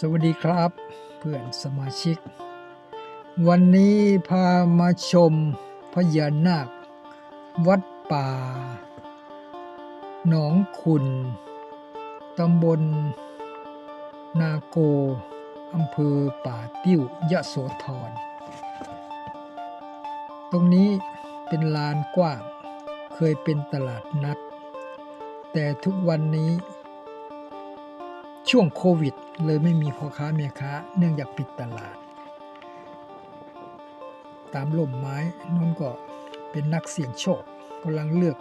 สวัสดีครับเพื่อนสมาชิก วันนี้พามาชมพญานาค วัดป่า หนองขุนตำบล นาโกอำเภอป่าติ้วยะโสธร ตรงนี้เป็นลานกว้าง เคยเป็นตลาดนัด แต่ทุกวันนี้ ช่วงโควิด เลยไม่มีพ่อค้าแม่ค้า เนื่องจากปิดตลาด ตามล่มไม้นั่นก็เป็นนักเสี่ยงโชคกำลังเลือก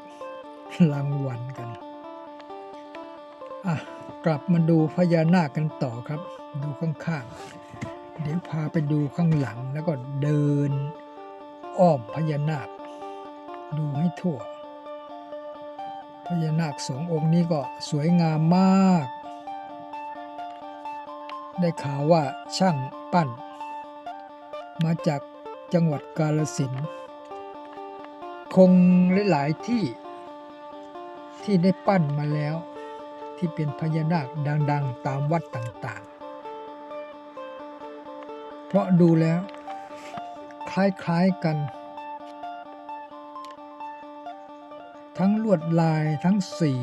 รางวัลกันอะกลับมาดูพญานาคกันต่อครับ ดูข้างๆ เดี๋ยวพาไปดูข้างหลังแล้วก็เดินอ้อมพญานาค ดูให้ทั่ว พญานาคสององค์นี้ก็สวยงามมาก ได้ข่าวว่าช่างปั้น มาจากจังหวัดกาลสินคงหลายๆที่ที่ได้ปั้นมาแล้ว ที่เป็นพญานาคดัง ๆ ตามวัดต่างๆ เพราะดูแล้ว คล้าย ๆ กัน ทั้งลวดลายทั้งสี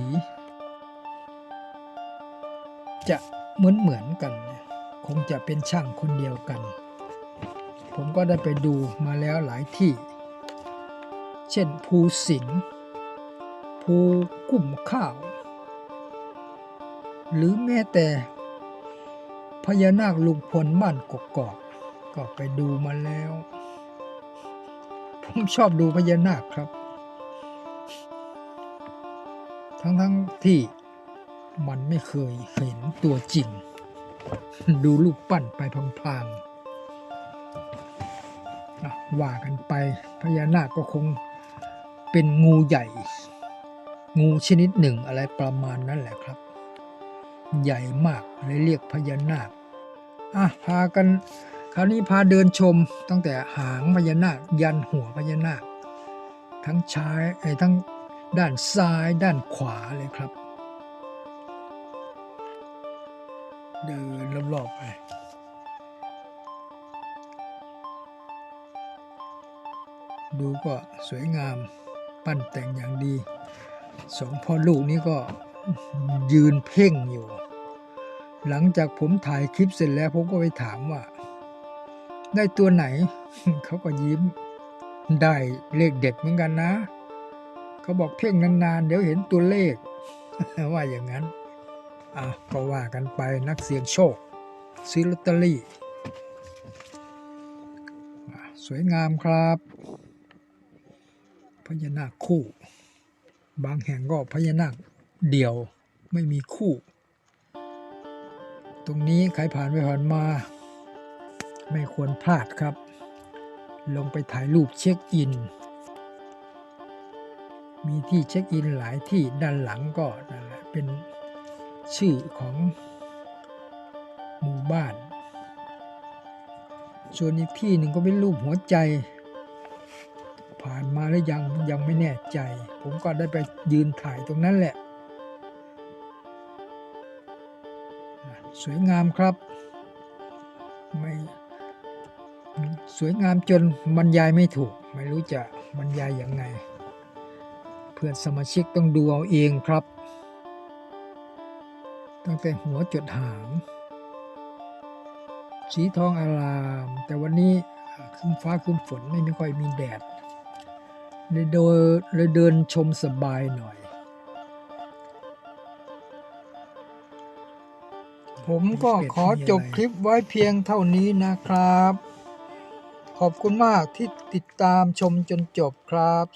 จะเหมือน ๆ กัน คงจะเป็นช่างคนเดียวกัน ผมก็ได้ไปดูมาแล้วหลายที่ เช่นภูสิงห์ภูกุ้มข้าว หรือแม้แต่พญานาคลุงพลบ้านกกอกก็ไปดูมาแล้ว ผมชอบดูพญานาคครับ ทั้งๆที่มันไม่เคยเห็นตัวจริง ดูรูปปั้นไปพลางๆว่ากันไปพญานาคก็คงเป็นงูใหญ่ งูชนิดหนึ่งอะไรประมาณนั้นแหละครับ ใหญ่มากเลยเรียกพญานาคอะพากันคราวนี้พาเดินชมตั้งแต่หางพญานาคยันหัวพญานาค ทั้งชายไอ้ทั้งด้านซ้ายด้านขวาเลยครับ เดินรอบๆไปดูก็สวยงามปั้นแต่งอย่างดีสองพ่อลูกนี้ก็ยืนเพ่งอยู่ หลังจากผมถ่ายคลิปเสร็จแล้วผมก็ไปถามว่า ได้ตัวไหน เขาก็ยิ้มได้เลขเด็ดเหมือนกันนะ เขาบอกเพ่งนานๆ เดี๋ยวเห็นตัวเลขว่าอย่างนั้น อะก็ว่ากันไปนักเสี่ยงโชคซื้อลอตเตอรี่อ่สวยงามครับพญานาคคู่ บางแห่งก็พญานาคเดี่ยวไม่มีคู่ ตรงนี้ใครผ่านไปผ่านมา ไม่ควรพลาดครับ ลงไปถ่ายรูปเช็คอิน มีที่เช็คอินหลายที่ด้านหลังก็นั่นแหละเป็น ชื่อของหมู่บ้าน ส่วนอีกที่หนึ่งก็เป็นรูปหัวใจ ผ่านมาแล้วยังยังไม่แน่ใจ ผมก็ได้ไปยืนถ่ายตรงนั้นแหละ สวยงามครับไม่สวยงามจนบรรยายไม่ถูก ไม่รู้จะบรรยายยังไง เพื่อนสมาชิกต้องดูเอาเองครับ ตั้งแต่หัวจดหาง สีทองอาราม แต่วันนี้ครึ้มฟ้าครึ้มฝนไม่ไม่ค่อยมีแดดเลยโดยเลยเดินชมสบายหน่อย ผมก็ขอจบคลิปไว้เพียงเท่านี้นะครับ ขอบคุณมากที่ติดตามชมจนจบครับ